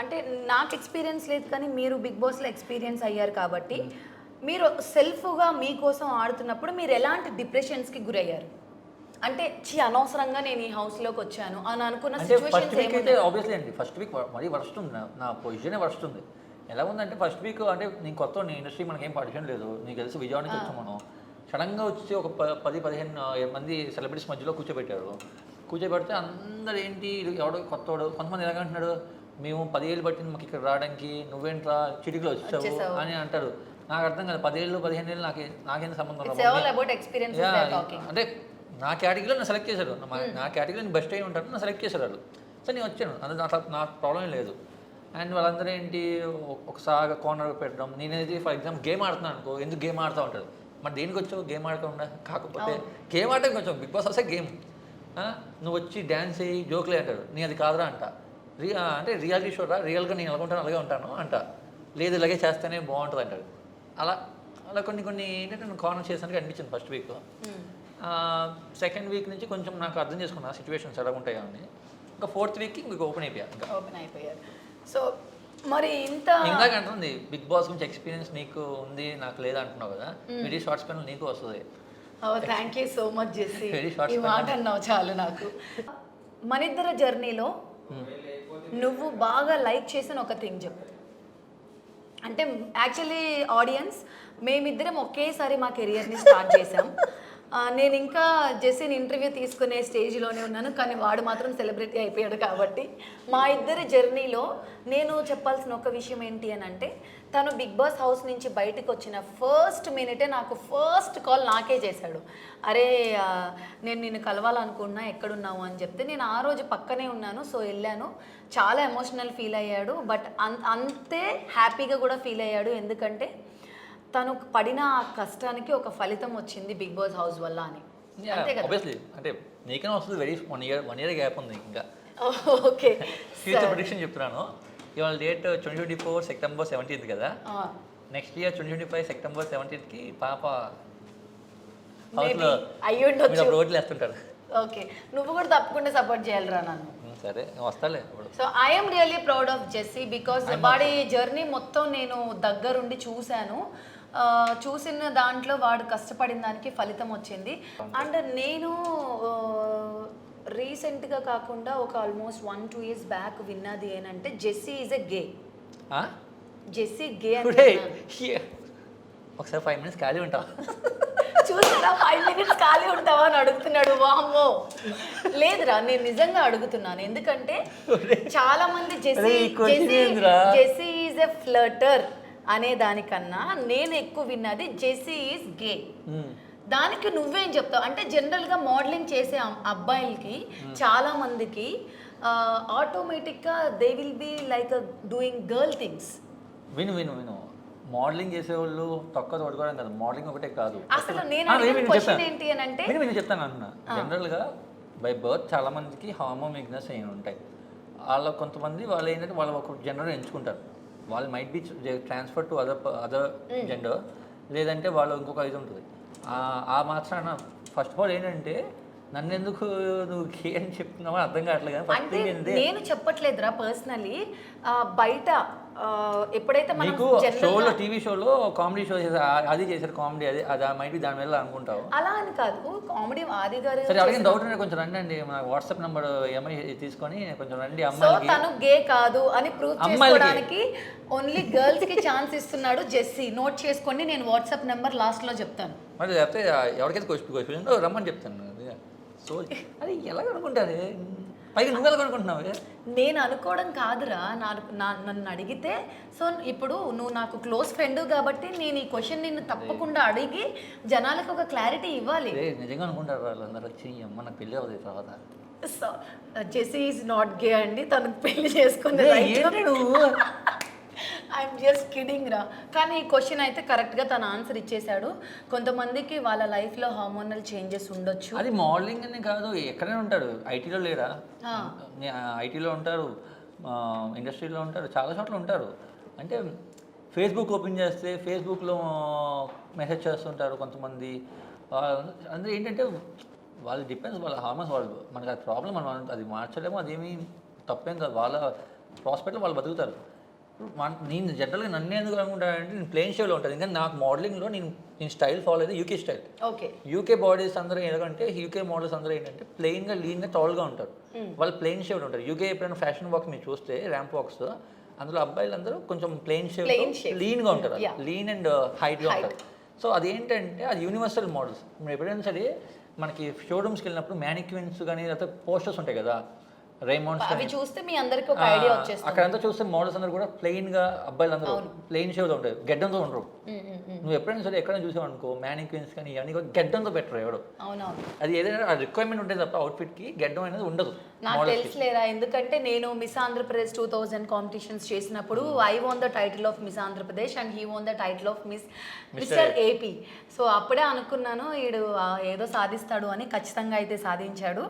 అంటే నాకు ఎక్స్పీరియన్స్ లేదు కానీ మీరు బిగ్ బాస్లో ఎక్స్పీరియన్స్ అయ్యారు కాబట్టి మీరు సెల్ఫ్గా మీకోసం ఆడుతున్నప్పుడు మీరు ఎలాంటి డిప్రెషన్స్కి గురయ్యారు? అంటే చి అనవసరంగా నేను ఈ హౌస్లోకి వచ్చాను అని అనుకున్న ఫస్ట్ వీక్ అయితే ఆబ్వియస్లీ అండి. ఫస్ట్ వీక్ మరీ వర్స్ట్ ఉంది. నా- పొజిషనే వర్స్ట్ ఉంది. ఎలా ఉందంటే ఫస్ట్ వీక్ అంటే నేను కొత్త నీ ఇండస్ట్రీ మనకి ఏం పరిచయం లేదు. నీకు తెలిసి విజయవాడ నుంచి వచ్చాం మనం సడన్గా వచ్చి ఒక పది పదిహేను మంది సెలబ్రిటీస్ మధ్యలో కూర్చోబెట్టారు. కూర్చోబెడితే అందరు ఏంటి ఎవడో కొత్తవాడు కొంతమంది ఎలాగంటున్నాడు? మేము పదివేలు పట్టింది మాకు ఇక్కడ రావడానికి నువ్వేంట్రా చిటికలో వచ్చావు. అని అంటారు. నాకు అర్థం కాదు పదివేలు పదిహేను ఏళ్ళు నాకు నాకేం సంబంధం అంటే నా కేటగిరీలో నన్ను సెలెక్ట్ చేశారు. నా- నా కేటగిరీలో నేను బెస్ట్ అయి ఉంటాను నన్ను సెలెక్ట్ చేశారు వాళ్ళు. సో నేను వచ్చాను. అందులో నా నా ప్రాబ్లం లేదు. అండ్ వాళ్ళందరూ ఏంటి ఒక- ఒకసారి కార్నర్ పెట్టడం. నేనేది ఫర్ ఎగ్జాంపుల్ గేమ్ ఆడుతున్నాను అనుకో ఎందుకు గేమ్ ఆడుతూ ఉంటాడు మరి దేనికి వచ్చావు? గేమ్ ఆడకుండా? కాకపోతే గేమ్ ఆడటానికి వచ్చావు. బిగ్ బాస్ వస్తే గేమ్ నువ్వు వచ్చి డ్యాన్స్ అయ్యి జోకులే అంటాడు నీ అది కాదురా అంట. రీ ఆ, అంటే రియాలిటీ షో రా రియల్గా నేను ఉంటాను అలాగే ఉంటాను అంట. లేదు ఇలాగే చేస్తేనే బాగుంటుంది అంటాడు. అలా అలా కొన్ని కొన్ని ఏంటంటే నేను కార్నర్ చేసానికి అనిపించింది ఫస్ట్ వీక్. సెకండ్ వీక్ నుంచి కొంచెం నాకు అర్థం చేసుకున్నా సిచ్యువేషన్స్ ఎలా ఉంటాయో అని. ఇంకా ఫోర్త్ వీక్కి ఇంక ఓపెన్ అయిపోయా ఇంకా. ఓపెన్ అయిపోయారు. సో మరి ఇంత ఇందాక అంటుంది బిగ్ బాస్ గురించి ఎక్స్పీరియన్స్ నీకు ఉంది నాకు లేదు అంటున్నావు కదా. వెరీ షార్ట్ స్పెన్ నీకు వస్తుంది. Thank you so much Jessie. short ఈ span. మాట అన్నావు చాలు నాకు. మనిద్దర జర్నీలో నువ్వు బాగా లైక్ చేసిన ఒక థింగ్ చెప్పు. అంటే యాక్చువల్లీ ఆడియన్స్ మేమిద్దరం ఒకేసారి మా కెరియర్ని స్టార్ట్ చేసాం నేను ఇంకా జెస్సీని ఇంటర్వ్యూ తీసుకునే స్టేజ్లోనే ఉన్నాను కానీ వాడు మాత్రం సెలబ్రిటీ అయిపోయాడు కాబట్టి. మా ఇద్దరి జర్నీలో నేను చెప్పాల్సిన ఒక విషయం ఏంటి అని అంటే తను బిగ్ బాస్ హౌస్ నుంచి బయటకు వచ్చిన ఫస్ట్ మినిటే నాకు ఫస్ట్ కాల్ నాకే చేశాడు. అరే నేను నిన్ను కలవాలనుకున్నా ఎక్కడున్నావు అని చెప్తే నేను ఆ రోజు పక్కనే ఉన్నాను సో వెళ్ళాను. చాలా ఎమోషనల్ ఫీల్ అయ్యాడు బట్ అంతే హ్యాపీగా కూడా ఫీల్ అయ్యాడు. ఎందుకంటే తను పడిన ఆ కష్టానికి ఒక ఫలితం వచ్చింది బిగ్ బాస్ హౌస్ వల్ల అని. అంతే కదా? ఆబ్వియస్లీ అంటే నీకైనా వస్తుంది? Very one year one year gap ఉంది ఇంకా. ఓకే. ఫ్యూచర్ ప్రొడిక్షన్ చెప్తున్నాను. ఇవాళ date twenty twenty four September seventeenth కదా next year twenty twenty five September సెవెంటీన్త్కి పాప అయ్యి ఉండొచ్చు. రోడ్లు వేస్తుంటారు. ఓకే. నువ్వు కూడా తప్పకుండా సపోర్ట్ చేయాలిరా నన్ను. సరే వస్తాలే so I'm really proud of Jessie because వాడి జర్నీ మొత్తం నేను దగ్గరుండి చూశాను. చూసిన దాంట్లో వాడు కష్టపడిన దానికి ఫలితం వచ్చింది. అండ్ నేను రీసెంట్గా కాకుండా ఒక almost one two years back విన్నది ఏంటంటే Jessie is a gay? Jessie gay here. ఒకసారి ఫైవ్ మినిట్స్ ఖాళీ ఉంటావా? చూసారా ఫైవ్ మినిట్స్ ఖాళీ ఉంటావా అని అడుగుతున్నాడు. వామ్మో. లేదురా నేను నిజంగా అడుగుతున్నాను. ఎందుకంటే చాలా మంది Jessie? Jessie is a flirter. అనే దానికన్నా నేను ఎక్కువ విన్నది జెస్సీ ఈజ్ గే. ఉమ్. దానికి నువ్వేం చెప్తావు? అంటే జనరల్గా మోడలింగ్ చేసే అబ్బాయిలకి చాలా మందికి ఆటోమేటిక్గా they will be like doing girl things. విను విను విను. మోడలింగ్ చేసేవాళ్ళు తక్కువ తోడుకోవడం కదా. మోడలింగ్ ఒకటే కాదు. అసలు నేను క్వశ్చన్. ఏంటి అని అంటే విను చెప్తాను అంటున్నా జనరల్గా బై బర్త్ చాలా మందికి హార్మోన్ వీక్నెస్ అయిన ఉంటాయి. వాళ్ళ కొంతమంది వాళ్ళు ఏంటంటే వాళ్ళు ఒక జెండర్ ఎంచుకుంటారు. వాళ్ళు might be transfer to other other gender లేదంటే వాళ్ళు ఇంకొక ఇది ఉంటుంది. ఆ- మాత్రాన ఫస్ట్ ఆఫ్ ఆల్ ఏంటంటే నన్ను ఎందుకు నువ్వు కే అని చెప్తున్నావో అర్థం కావట్లేదు అంటే నేను చెప్పట్లేదురా పర్సనలీ బయట ఎప్పుడైతే general షోలో టీవీ షోలో కామెడీ షో చేశారు అది చేశారు కామెడీ అది అది మైట్ బి దాని వల్ల అనుకుంటావు. అలా అని కాదు. కామెడీ ఆది గారు సరే అడిగిన డౌట్ ఉంటే కొంచెం రండి అండి. మన వాట్సాప్ నెంబర్ ఏమై తీసుకొని కొంచెం రండి అమ్మాయికి తను గే కాదు అని ప్రూవ్. చేసుకోవడానికి ఓన్లీ గర్ల్స్కి ఛాన్స్ ఇస్తున్నాడు జెస్సీ. నోట్ చేసుకోండి నేను వాట్సాప్ నెంబర్ లాస్ట్లో చెప్తాను. మరి లేకపోతే ఎవరికైతే క్వశ్చన్ క్వశ్చన్ రమ్మని చెప్తాను అది. ఎలా అనుకుంటారు? పైగా నువ్వు ఎలా అనుకుంటున్నావు నేను అనుకోవడం కాదురా. నా నన్ను అడిగితే సో ఇప్పుడు నువ్వు నాకు క్లోజ్ ఫ్రెండ్ కాబట్టి నేను ఈ క్వశ్చన్ నిన్ను తప్పకుండా అడిగి జనాలకు ఒక క్లారిటీ ఇవ్వాలి. నిజంగా అనుకుంటారు వాళ్ళందరూ వచ్చి అమ్మ నాకు పెళ్ళి అవుతుంది తర్వాత. So Jessie is not gay అండి. తనకు పెళ్ళి చేసుకునే నువ్వు? ఐఎమ్ జస్ట్ కిడింగ్ రా. కానీ ఈ క్వశ్చన్ అయితే కరెక్ట్గా తన ఆన్సర్ ఇచ్చేశాడు. కొంతమందికి వాళ్ళ లైఫ్లో హార్మోనల్ చేంజెస్ ఉండొచ్చు. అది మోడలింగ్ అని కాదు ఎక్కడైనా ఉంటాడు. ఐటీలో లేరా ఐటీలో ఉంటారు. ఇండస్ట్రీలో ఉంటారు. చాలా చోట్ల ఉంటారు. అంటే ఫేస్బుక్ ఓపెన్ చేస్తే ఫేస్బుక్లో మెసేజ్ చేస్తుంటారు కొంతమంది. అందరూ ఏంటంటే వాళ్ళు డిపెండ్స్ వాళ్ళ హార్మోన్స్ వాళ్ళు మనకి అది ప్రాబ్లం మనం అది మార్చలేము అదేమీ తప్పేం కాదు. వాళ్ళ ప్రాస్పెక్ట్లో వాళ్ళు బతుకుతారు. నేను జనరల్గా నన్ను ఎందుకు అనుకుంటానంటే నేను ప్లేన్ షేవ్లో ఉంటుంది ఇంకా నాకు మోడలింగ్లో నేను నేను స్టైల్ ఫాలో అయితే UK style. Okay. UK bodies అందరూ ఎందుకంటే యూకే మోడల్స్ అందరూ ఏంటంటే ప్లెయిన్గా లీన్గా టాల్గా ఉంటారు. వాళ్ళు ప్లెయిన్ షేవ్ ఉంటారు. యూకే ఎప్పుడైనా ఫ్యాషన్ వాక్స్ మీరు చూస్తే ర్యాంప్ వాక్స్ అందులో అబ్బాయిలు అందరూ కొంచెం ప్లెయిన్ షేవ్. లీన్గా ఉంటారు. లీన్ అండ్ హైట్గా. ఉంటారు. సో అదేంటంటే అది యూనివర్సల్ మోడల్స్. మీరు ఎప్పుడైనా సరే మనకి షోరూమ్స్కి వెళ్ళినప్పుడు మ్యానిక్విన్స్ కానీ లేకపోతే పోస్టర్స్ ఉంటాయి కదా రైమౌండ్స్ అవి చూస్తే మీ అందరికి ఒక ఐడియా వచ్చేస్తుంది. అక్కడంతా చూస్తే మోడల్స్ అందరూ కూడా ప్లెయిన్గా అబ్బాయిలు అందరూ ప్లెయిన్ షేవ్లో ఉంటారు గెడ్డంతో ఉండరు. నువ్వు ఎప్పుడైనా సరే ఎక్కడైనా చూసావు అనుకో మ్యానిక్విన్స్ కానీ ఇవన్నీ గెడ్డంతో పెట్టరు ఎవడు అది ఏదైనా రిక్వైర్మెంట్ ఉంటే తప్ప అవుట్ఫిట్కి గెడ్డం అనేది ఉండదు నాకు తెలుసులేరా ఎందుకంటే నేను Miss Andhra Pradesh two thousand competitions చేసినప్పుడు I won the title of Miss Andhra Pradesh and he won the title of Miss Mister AP so అప్పుడే అనుకున్నాను వీడు ఏదో సాధిస్తాడు అని ఖచ్చితంగా అయితే సాధించాడు.